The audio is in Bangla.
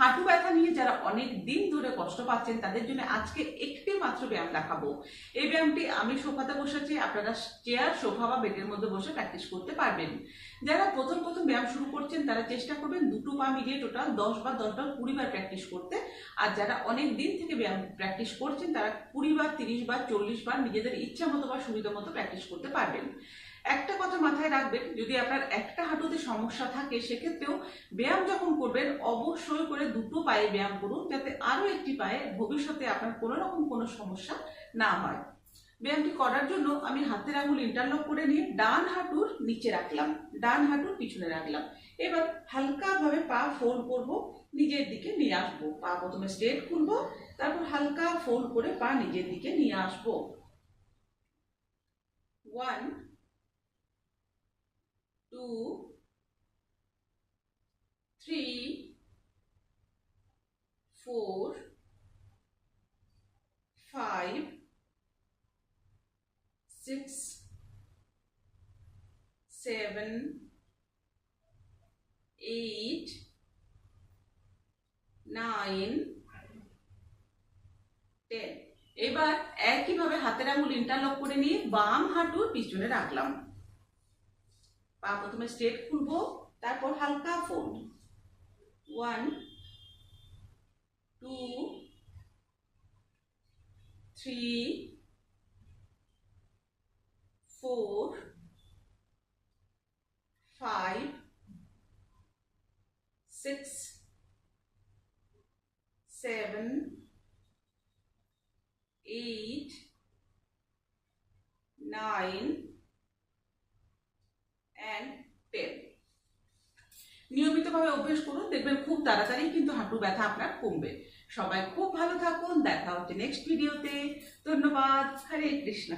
হাঁটু ব্যথা নিয়ে যারা অনেক দিন ধরে কষ্ট পাচ্ছেন, তাদের জন্য আজকে একটি মাত্র ব্যায়াম দেখাবো। এই ব্যায়ামটি আমি সোফাতে বসেছি, আপনারা চেয়ার সোফা বা বেডের মধ্যে বসে প্র্যাকটিস করতে পারবেন। যারা প্রথম প্রথম ব্যায়াম শুরু করছেন, তারা চেষ্টা করবেন দুটো পা মিলিয়ে টোটাল দশ বার দশ বার কুড়ি বার প্র্যাকটিস করতে। আর যারা অনেক দিন থেকে ব্যায়াম প্র্যাকটিস করছেন, তারা কুড়ি বার, তিরিশ বার, চল্লিশ বার নিজেদের ইচ্ছা মতো বা সুবিধা মতো প্র্যাকটিস করতে পারবেন। মাথায় রাখবেন, যদি আপনার একটা হাঁটুতে সমস্যা থাকে, সেক্ষেত্রেও ব্যায়াম যখন করবেন, অবশ্যই করে দুটো পায়ে ব্যায়াম করুন, যাতে আরও একটি পায়ে ভবিষ্যতে আপনার কোনো রকম কোনো সমস্যা না হয়। ব্যায়ামটি করার জন্য আমি হাতের আঙুল ইন্টারলক করে নিয়ে ডান হাঁটুর নিচে রাখলাম, ডান হাঁটুর পিছনে রাখলাম। এবার হালকাভাবে পা ফোল্ড করব, নিজের দিকে নিয়ে আসব। পা প্রথমে স্ট্রেট খুলবো, তারপর হালকা ফোল্ড করে পা নিজের দিকে নিয়ে আসব। One two three four five six, seven, eight, nine, ten. এবার একইভাবে হাতের আঙুল ইন্টারলক করে নিয়ে বাম হাঁটুর পিছনে রাখলাম পা প্রথমে স্ট্রেট খুলবো তারপর হালকা fold one two three four, five, six, seven, eight, nine, and ten নিয়মিতভাবে অভ্যেস করুন, দেখবেন খুব তাড়াতাড়ি কিন্তু হাঁটু ব্যথা আপনার কমবে। সবাই খুব ভালো থাকুন, দেখা হচ্ছে নেক্সট ভিডিওতে ধন্যবাদ। হরে কৃষ্ণ।